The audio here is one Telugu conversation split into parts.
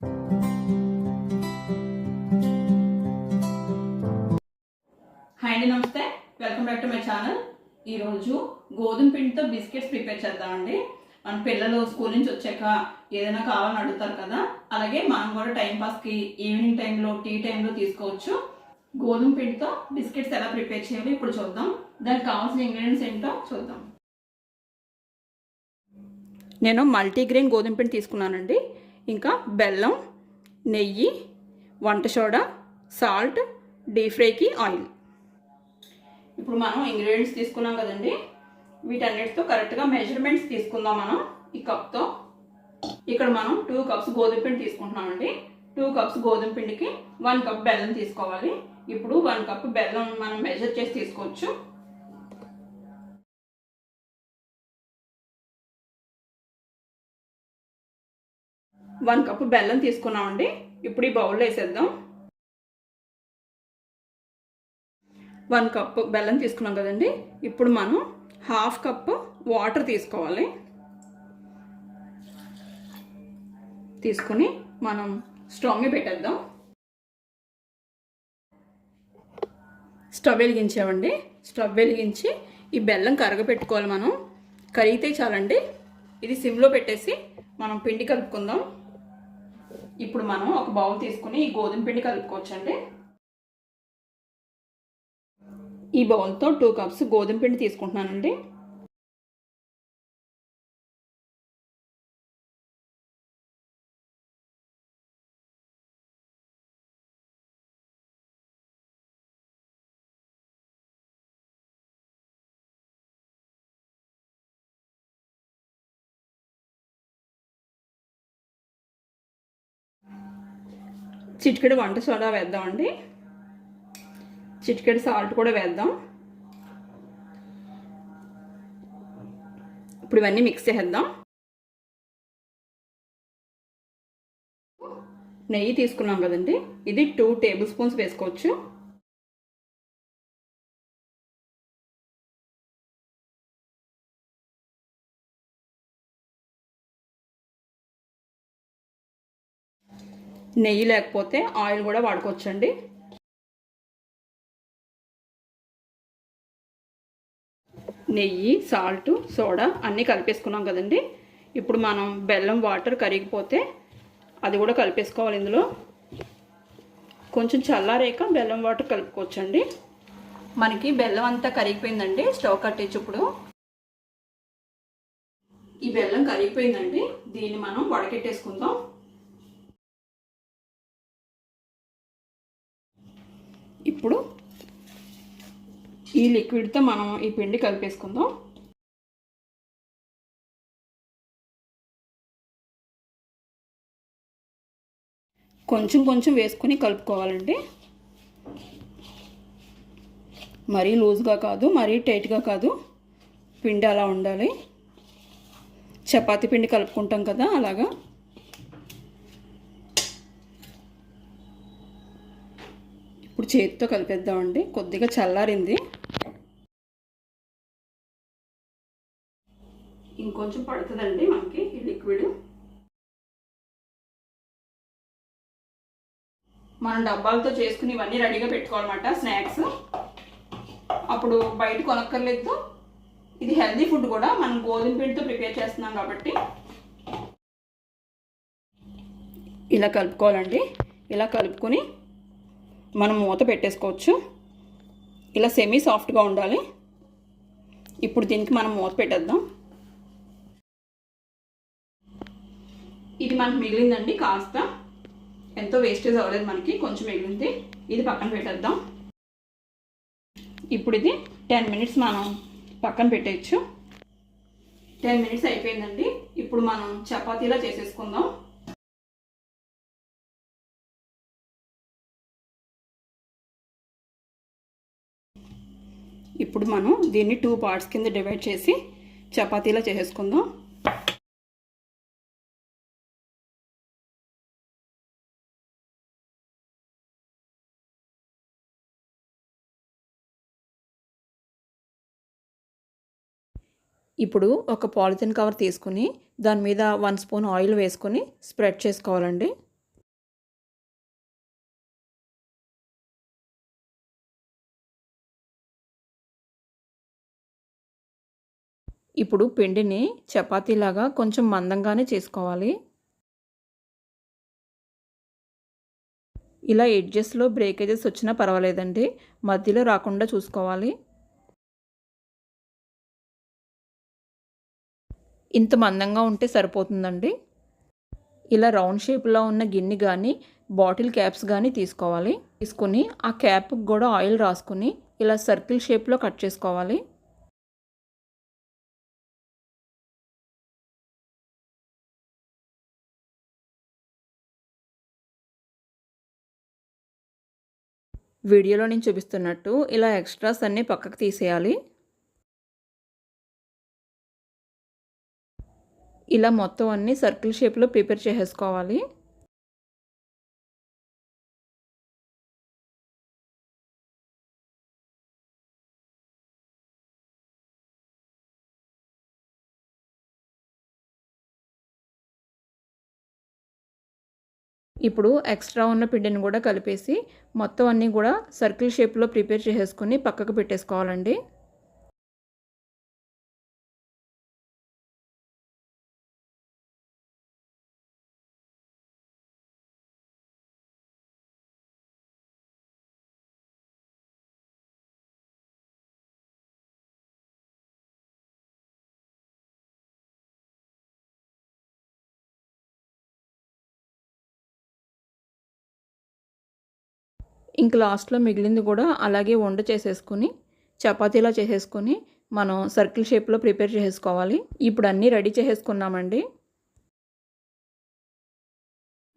హాయ్ అండి నమస్తే. Welcome back to my channel ఈరోజు గోధుమ పిండితో బిస్కెట్స్ ప్రిపేర్ చేద్దామండి మన పిల్లలు స్కూల్ నుంచి వచ్చాక ఏదైనా కావాలని అడుగుతారు కదా? అలాగే మనం కూడా టైంపాస్కి ఈవినింగ్ టైంలో టీ టైంలో తీసుకోవచ్చు. గోధుమ పిండితో బిస్కెట్స్ ఎలా ప్రిపేర్ చేయాలో ఇప్పుడు చూద్దాం. దానికి కావాల్సిన ఇంగ్రీడియంట్స్ ఏంటో చూద్దాం. నేను మల్టీగ్రెయిన్ గోధుమ పిండి తీసుకున్నానండి. ఇంకా బెల్లం నెయ్యి వంట సోడా సాల్ట్ డీప్ ఫ్రైకి ఆయిల్. ఇప్పుడు మనం ఇంగ్రీడియంట్స్ తీసుకున్నాం కదండి. వీటన్నిటితో కరెక్ట్గా మెజర్మెంట్స్ తీసుకుందాం మనం ఈ కప్తో. ఇక్కడ మనం టూ కప్స్ గోధుమ పిండి తీసుకుంటున్నామండి. టూ కప్స్ గోధుమ పిండికి వన్ కప్ బెల్లం తీసుకోవాలి. ఇప్పుడు వన్ కప్ బెల్లం మనం మెజర్ చేసి తీసుకోవచ్చు. వన్ కప్ బెల్లం తీసుకున్నామండి. ఇప్పుడు ఈ బౌల్లో వేసేద్దాం. వన్ కప్ బెల్లం తీసుకున్నాం కదండి. ఇప్పుడు మనం హాఫ్ కప్ వాటర్ తీసుకోవాలి. తీసుకుని మనం స్టవ్ మీద పెట్టేద్దాం. స్టవ్ వెలిగించామండి. స్టవ్ వెలిగించి ఈ బెల్లం కరగపెట్టుకోవాలి మనం. కరిగితే చాలండి. ఇది సిమ్లో పెట్టేసి మనం పిండి కలుపుకుందాం. ఇప్పుడు మనం ఒక బౌల్ తీసుకుని ఈ గోధుమ పిండి కలుపుకోవచ్చండి. ఈ బౌల్తో టూ కప్స్ గోధుమ పిండి తీసుకుంటున్నానండి. చిటికెడు వంట సోడా వేద్దామండి. చిటికెడు సాల్ట్ కూడా వేద్దాం. ఇప్పుడు ఇవన్నీ మిక్స్ చేద్దాం నెయ్యి తీసుకున్నాం కదండి. ఇది టూ టేబుల్ స్పూన్స్ వేసుకోవచ్చు. నెయ్యి లేకపోతే ఆయిల్ కూడా వాడుకోవచ్చండి. నెయ్యి సాల్ట్ సోడా అన్నీ కలిపేసుకున్నాం కదండి. ఇప్పుడు మనం బెల్లం వాటర్ కరిగిపోతే అది కూడా కలిపేసుకోవాలి ఇందులో. కొంచెం చల్లారేక బెల్లం వాటర్ కలుపుకోవచ్చండి. మనకి బెల్లం అంతా కరిగిపోయిందండి. స్టవ్ కట్టేసి ఇప్పుడు ఈ బెల్లం కరిగిపోయిందండి. దీన్ని మనం వడకెట్టేసుకుందాం. ఇప్పుడు ఈ లిక్విడ్తో మనం ఈ పిండి కలిపేసుకుందాం. కొంచెం కొంచెం వేసుకుని కలుపుకోవాలండి. మరీ లూజ్గా కాదు మరీ టైట్గా కాదు. పిండి అలా ఉండాలి. చపాతి పిండి కలుపుకుంటాం కదా అలాగా. ఇప్పుడు చేతితో కలిపేద్దామండి. కొద్దిగా చల్లారింది. ఇంకొంచెం పడుతుందండి మనకి ఈ లిక్విడ్. మనం డబ్బాలతో చేసుకుని ఇవన్నీ రెడీగా పెట్టుకోవాలన్నమాట స్నాక్స్. అప్పుడు బయట కొనక్కర్లేదు. ఇది హెల్దీ ఫుడ్ కూడా. మనం గోధుమ పిండితో ప్రిపేర్ చేస్తున్నాం కాబట్టి. ఇలా కలుపుకోవాలండి. ఇలా కలుపుకొని మనం మూత పెట్టేసుకోవచ్చు. ఇలా సెమీ సాఫ్ట్గా ఉండాలి. ఇప్పుడు దీనికి మనం మూత పెట్టేద్దాం. ఇది మనకు మిగిలిందండి కాస్త. ఎంతో వేస్టేజ్ అవ్వలేదు మనకి కొంచెం మిగిలింది. ఇది పక్కన పెట్టేద్దాం. ఇప్పుడు ఇది టెన్ మినిట్స్ మనం పక్కన పెట్టేయచ్చు. టెన్ మినిట్స్ అయిపోయిందండి. ఇప్పుడు మనం చపాతీలా చేసేసుకుందాం. ఇప్పుడు మనం దీన్ని టూ పార్ట్స్ కింద డివైడ్ చేసి చపాతీలా చేసేసుకుందాం. ఇప్పుడు ఒక పాలిథిన్ కవర్ తీసుకుని దాని మీద వన్ స్పూన్ ఆయిల్ వేసుకొని స్ప్రెడ్ చేసుకోవాలండి. ఇప్పుడు పిండిని చపాతీలాగా కొంచెం మందంగానే చేసుకోవాలి. ఇలా ఎడ్జెస్లో బ్రేకేజెస్ వచ్చినా పర్వాలేదండి. మధ్యలో రాకుండా చూసుకోవాలి. ఇంత మందంగా ఉంటే సరిపోతుందండి. ఇలా రౌండ్ షేప్లో ఉన్న గిన్నె కానీ బాటిల్ క్యాప్స్ కానీ తీసుకోవాలి. తీసుకుని ఆ క్యాప్కి కూడా ఆయిల్ రాసుకొని ఇలా సర్కిల్ షేప్లో కట్ చేసుకోవాలి. వీడియోలో నేను చూపిస్తున్నట్టు ఇలా ఎక్స్ట్రాస్ అన్నీ పక్కకు తీసేయాలి. ఇలా మొత్తం అన్నీ సర్కిల్ షేప్లో ప్రిపేర్ చేసేసుకోవాలి. ఇప్పుడు ఎక్స్ట్రా ఉన్న పిండిని కూడా కలిపేసి మొత్తం అన్నీ కూడా సర్కిల్ షేప్లో ప్రిపేర్ చేసేసుకుని పక్కకు పెట్టేసుకోవాలండి. ఇంక లాస్ట్లో మిగిలింది కూడా అలాగే వండ చేసేసుకుని చపాతీలా చేసేసుకొని మనం సర్కిల్ షేప్లో ప్రిపేర్ చేసుకోవాలి. ఇప్పుడు అన్నీ రెడీ చేసేసుకున్నామండి.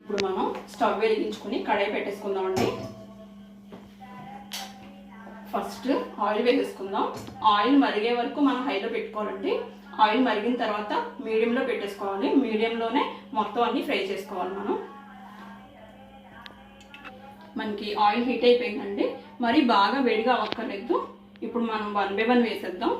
ఇప్పుడు మనం స్టవ్ వెలిగించుకుని కడాయి పెట్టేసుకుందామండి. ఫస్ట్ ఆయిల్ వేసేసుకుందాం. ఆయిల్ మరిగే వరకు మనం హైలో పెట్టుకోవాలండి. ఆయిల్ మరిగిన తర్వాత మీడియంలో పెట్టేసుకోవాలి. మీడియంలోనే మొత్తం అన్నీ ఫ్రై చేసుకోవాలి మనం. మనకి ఆయిల్ హీట్ అయిపోయిందండి. మరి బాగా వేడిగా అవ్వక్కర్లేదు. ఇప్పుడు మనం వన్ బై వన్ వేసేద్దాం.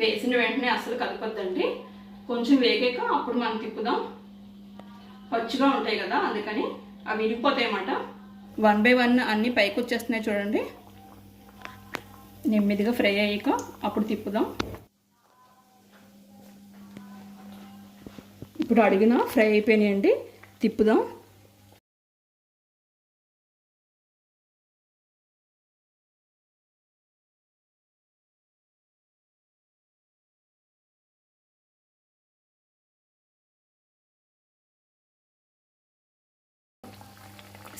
వేసిన వెంటనే అసలు కలపద్దండి. కొంచెం వేగాక అప్పుడు మనం తిప్పుదాం. పచ్చిగా ఉంటాయి కదా అందుకని అవి ఇరిగిపోతాయి అన్నమాట వన్ బై వన్ అన్నీ పైకి వచ్చేస్తున్నాయి చూడండి. నెమ్మదిగా ఫ్రై అయ్యాక అప్పుడు తిప్పుదాం. ఇప్పుడు అడిగిన ఫ్రై అయిపోయినాయండి. తిప్పుదాం.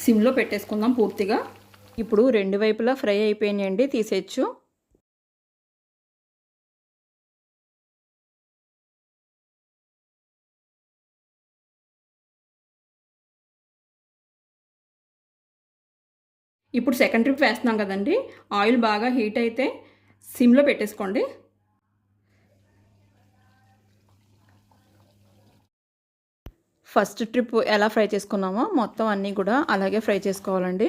సిమ్లో పెట్టేసుకుందాం పూర్తిగా. ఇప్పుడు రెండు వైపులా ఫ్రై అయిపోయినాయండి తీసేయచ్చు. ఇప్పుడు సెకండ్ ట్రిప్ వేస్తున్నాం కదండి. ఆయిల్ బాగా హీట్ అయితే సిమ్లో పెట్టేసుకోండి. ఫస్ట్ ట్రిప్ ఎలా ఫ్రై చేసుకున్నామో మొత్తం అన్నీ కూడా అలాగే ఫ్రై చేసుకోవాలండి.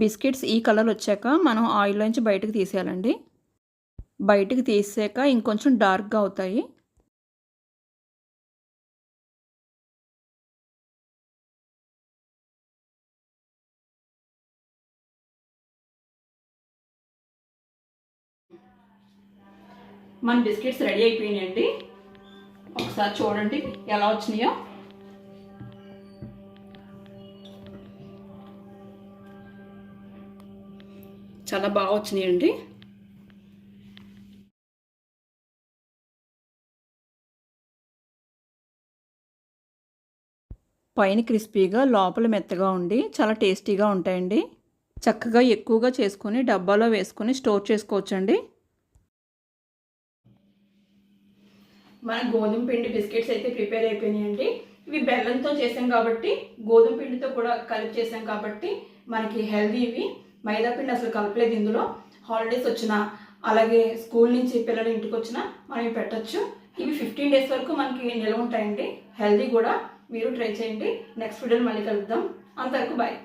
బిస్కెట్స్ ఈ కలర్ వచ్చాక మనం ఆయిల్లోంచి బయటకు తీసేయాలండి. బయటకు తీసాక ఇంకొంచెం డార్క్గా అవుతాయి. మన బిస్కెట్స్ రెడీ అయిపోయినాయండి. ఒకసారి చూడండి ఎలా వచ్చినాయో. చాలా బాగా వచ్చినాయండి. పైన క్రిస్పీగా లోపల మెత్తగా ఉండి చాలా టేస్టీగా ఉంటాయండి. చక్కగా ఎక్కువగా చేసుకొని డబ్బాలో వేసుకొని స్టోర్ చేసుకోవచ్చండి. మన గోధుమ పిండి బిస్కెట్స్ అయితే ప్రిపేర్ అయిపోయినాయండి. ఇవి బెల్లంతో చేసాం కాబట్టి గోధుమ పిండితో కూడా కలిపి చేసాం కాబట్టి మనకి హెల్దీ ఇవి. మైదా పిండి అసలు కలపలేదు ఇందులో. హాలిడేస్ వచ్చినా అలాగే స్కూల్ నుంచి పిల్లలు ఇంటికి వచ్చినా మనం పెట్టచ్చు. ఇవి ఫిఫ్టీన్ డేస్ వరకు మనకి నిల్వ ఉంటాయండి. హెల్దీ కూడా మీరు ట్రై చేయండి. నెక్స్ట్ వీడియోలో మళ్ళీ కలుద్దాం. అంతవరకు బాయ్